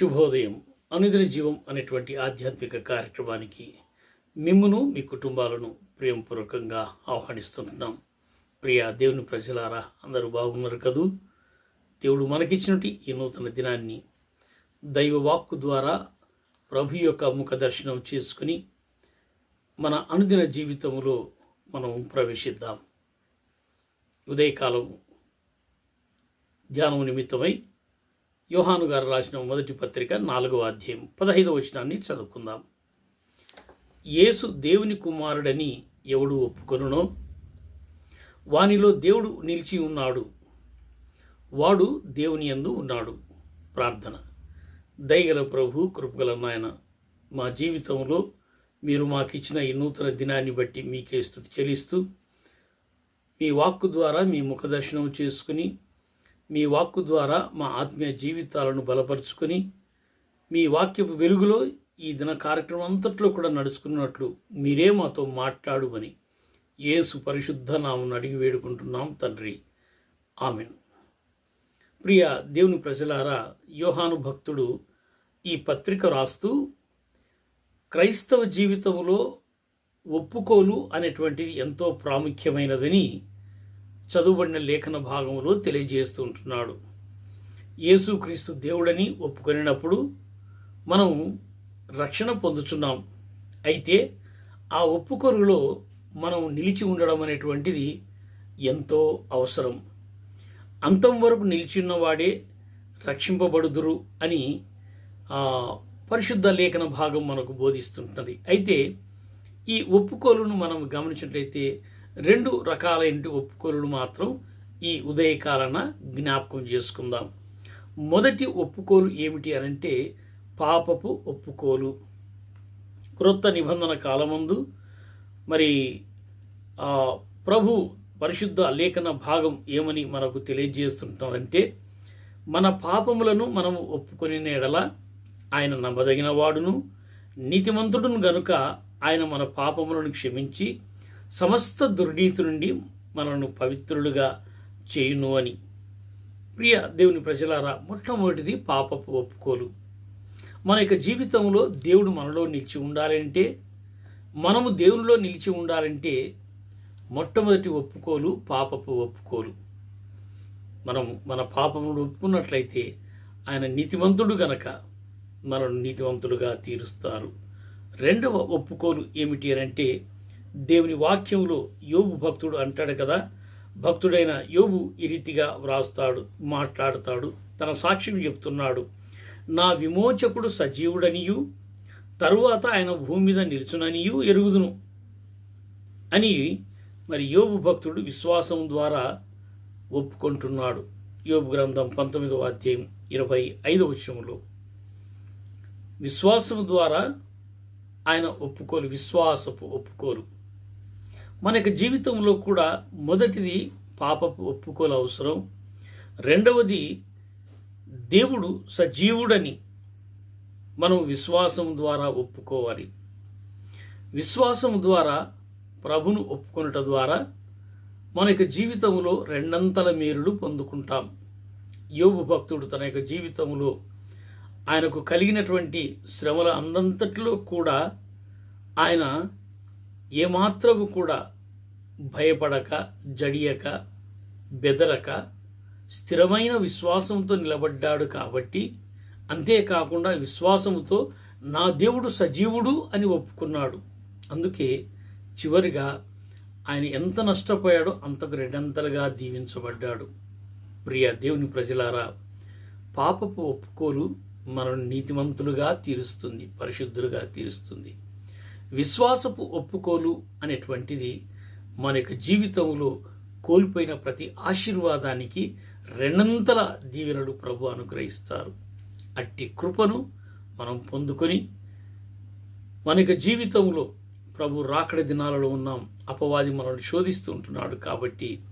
శుభోదయం. అనుదిన జీవం అనేటువంటి ఆధ్యాత్మిక కార్యక్రమానికి మిమ్మును మీ కుటుంబాలను ప్రేమపూర్వకంగా ఆహ్వానిస్తుంటున్నాం. ప్రియ దేవుని ప్రజలారా అందరూ బాగున్నారు కదూ? దేవుడు మనకిచ్చినటువంటి ఈ నూతన దినాన్ని దైవ వాక్కు ద్వారా ప్రభు యొక్క ముఖ దర్శనం చేసుకుని మన అనుదిన జీవితంలో మనం ప్రవేశిద్దాం. ఉదయకాలం ధ్యానం నిమిత్తమై యోహాను గారు రాసిన మొదటి పత్రిక నాలుగవ అధ్యాయం పదహైదవ వచనాన్ని చదువుకుందాం. యేసు దేవుని కుమారుడని ఎవడు ఒప్పుకొనునో? వానిలో దేవుడు నిలిచి ఉన్నాడు. వాడు దేవుని యందు ఉన్నాడు. ప్రార్థన. దయగల ప్రభు కృపగల నాయన మా జీవితంలో మీరు మాకిచ్చిన ఈ నూతన దినాన్ని బట్టి మీకే స్థుతి చెల్లిస్తూ మీ వాక్కు ద్వారా మీ ముఖదర్శనం చేసుకుని మీ వాక్కు ద్వారా మా ఆత్మీయ జీవితాలను బలపరుచుకొని మీ వాక్యపు వెలుగులో ఈ దిన కార్యక్రమం అంతట్లో కూడా నడుచుకున్నట్లు మీరే మాతో మాట్లాడుమని యేసు పరిశుద్ధ నామను అడిగి వేడుకుంటున్నాం తండ్రి. ఆమెన్. ప్రియ దేవుని ప్రజలారా యోహాను భక్తుడు ఈ పత్రిక రాస్తూ క్రైస్తవ జీవితంలో ఒప్పుకోలు అనేటువంటిది ఎంతో ప్రాముఖ్యమైనదని చదువుబడిన లేఖన భాగంలో తెలియజేస్తూ ఉంటున్నాడు యేసుక్రీస్తు దేవుడని ఒప్పుకొనినప్పుడు మనం రక్షణ పొందుతున్నాం అయితే ఆ ఒప్పుకొరులో మనం నిలిచి ఉండడం అనేటువంటిది ఎంతో అవసరం. అంతం వరకు నిలిచిన్నవాడే రక్షింపబడుదురు అని పరిశుద్ధ లేఖన భాగం మనకు బోధిస్తుంటుంది. అయితే ఈ ఒప్పుకోలును మనం గమనించినట్లయితే రెండు రకాలైన ఒప్పుకోలు మాత్రం ఈ ఉదయకాలన జ్ఞాపకం చేసుకుందాం. మొదటి ఒప్పుకోలు ఏమిటి అనంటే పాపపు ఒప్పుకోలు. క్రొత్త నిబంధన కాలమందు మరి ప్రభు పరిశుద్ధ లేఖన భాగం ఏమని మనకు తెలియజేస్తుంటామంటే మన పాపములను మనము ఒప్పుకొని ఎడల ఆయన నమ్మదగిన వాడును నీతిమంతుడును గనుక ఆయన మన పాపములను క్షమించి సమస్త దుర్నీతి నుండి మనల్ని పవిత్రులుగా చేయును అని. ప్రియ దేవుని ప్రజలారా మొట్టమొదటిది పాపపు ఒప్పుకోలు. మన యొక్క జీవితంలో దేవుడు మనలో నిలిచి ఉండాలంటే మనము దేవునిలో నిలిచి ఉండాలంటే మొట్టమొదటి ఒప్పుకోలు పాపపు ఒప్పుకోలు. మనం మన పాపమును ఒప్పుకున్నట్లయితే ఆయన నీతివంతుడు గనక మనను నీతివంతులుగా తీరుస్తారు. రెండవ ఒప్పుకోలు ఏమిటి అని అంటే దేవుని వాక్యంలో యోబు భక్తుడు అంటాడు కదా భక్తుడైన యోబు ఈ రీతిగా వ్రాస్తాడు మాట్లాడతాడు తన సాక్ష్యం చెప్తున్నాడు. నా విమోచకుడు సజీవుడనియు తరువాత ఆయన భూమి మీద నిలుచుననియు ఎరుగుదును అని మరి యోబు భక్తుడు విశ్వాసం ద్వారా ఒప్పుకుంటున్నాడు. యోబు గ్రంథం పంతొమ్మిదవ అధ్యాయం ఇరవై ఐదవ విషయంలో విశ్వాసం ద్వారా ఆయన ఒప్పుకోలు విశ్వాసపు ఒప్పుకోలు మన యొక్క జీవితంలో కూడా మొదటిది పాపపు ఒప్పుకోలు అవసరం. రెండవది దేవుడు సజీవుడని మనం విశ్వాసం ద్వారా ఒప్పుకోవాలి. విశ్వాసం ద్వారా ప్రభును ఒప్పుకొనుట ద్వారా మన యొక్క జీవితంలో రెండంతల మేరులు పొందుకుంటాం. యోగు భక్తుడు తన యొక్క జీవితంలో ఆయనకు కలిగినటువంటి శ్రమల అందంతట్లో కూడా ఆయన ఏమాత్రము కూడా భయపడక జడియక బెదరక స్థిరమైన విశ్వాసంతో నిలబడ్డాడు కాబట్టి అంతేకాకుండా విశ్వాసముతో నా దేవుడు సజీవుడు అని ఒప్పుకున్నాడు. అందుకే చివరిగా ఆయన ఎంత నష్టపోయాడో అంతకు రెండంతలుగా దీవించబడ్డాడు. ప్రియ దేవుని ప్రజలారా పాపపు ఒప్పుకోలు మనం నీతిమంతులుగా తీరుస్తుంది పరిశుద్ధులుగా తీరుస్తుంది. విశ్వాసపు ఒప్పుకోలు అనేటువంటిది మన యొక్క జీవితంలో కోల్పోయిన ప్రతి ఆశీర్వాదానికి రెండంతల దీవెనలు ప్రభు అనుగ్రహిస్తారు. అట్టి కృపను మనం పొందుకొని మన యొక్క జీవితంలో ప్రభు రాకడ దినాలలో ఉన్నాం. అపవాది మనల్ని శోధిస్తూ ఉంటున్నాడు కాబట్టి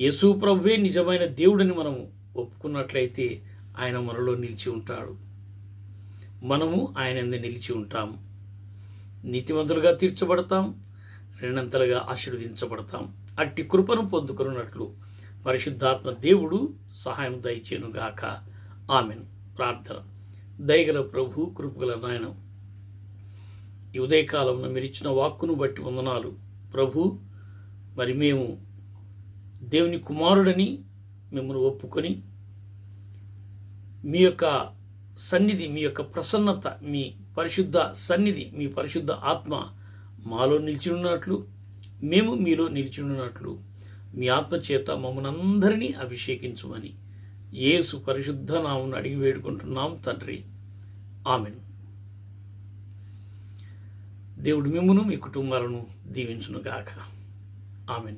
యేసు ప్రభువే నిజమైన దేవుడని మనము ఒప్పుకున్నట్లయితే ఆయన మనలో నిలిచి ఉంటాడు. మనము ఆయన నిలిచి ఉంటాం. నీతిమంతులుగా తీర్చబడతాం రెండంతలుగా ఆశీర్వదించబడతాం. అట్టి కృపను పొందుకున్నట్లు పరిశుద్ధాత్మ దేవుడు సహాయం దయచేనుగాక. ఆమెను. ప్రార్థన. దయగల ప్రభు కృపగల నాయనం. ఈ ఉదయకాలంలో మీరు ఇచ్చిన వాక్కును బట్టి వందనాలు. ప్రభు మరి మేము దేవుని కుమారుడని మిమ్మల్ని ఒప్పుకొని మీ యొక్క సన్నిధి మీ యొక్క ప్రసన్నత మీ పరిశుద్ధ సన్నిధి మీ పరిశుద్ధ ఆత్మ మాలో నిలిచి ఉన్నట్లు మేము మీలో నిలిచి ఉన్నట్లు మీ ఆత్మ చేత మమ్మల్ని అందరినీ అభిషేకించమని యేసు పరిశుద్ధ నామను అడిగి వేడుకుంటున్నాం తండ్రి. ఆమెన్. దేవుడు మిమ్మును మీ కుటుంబాలను దీవించునుగాక. ఆమెన్.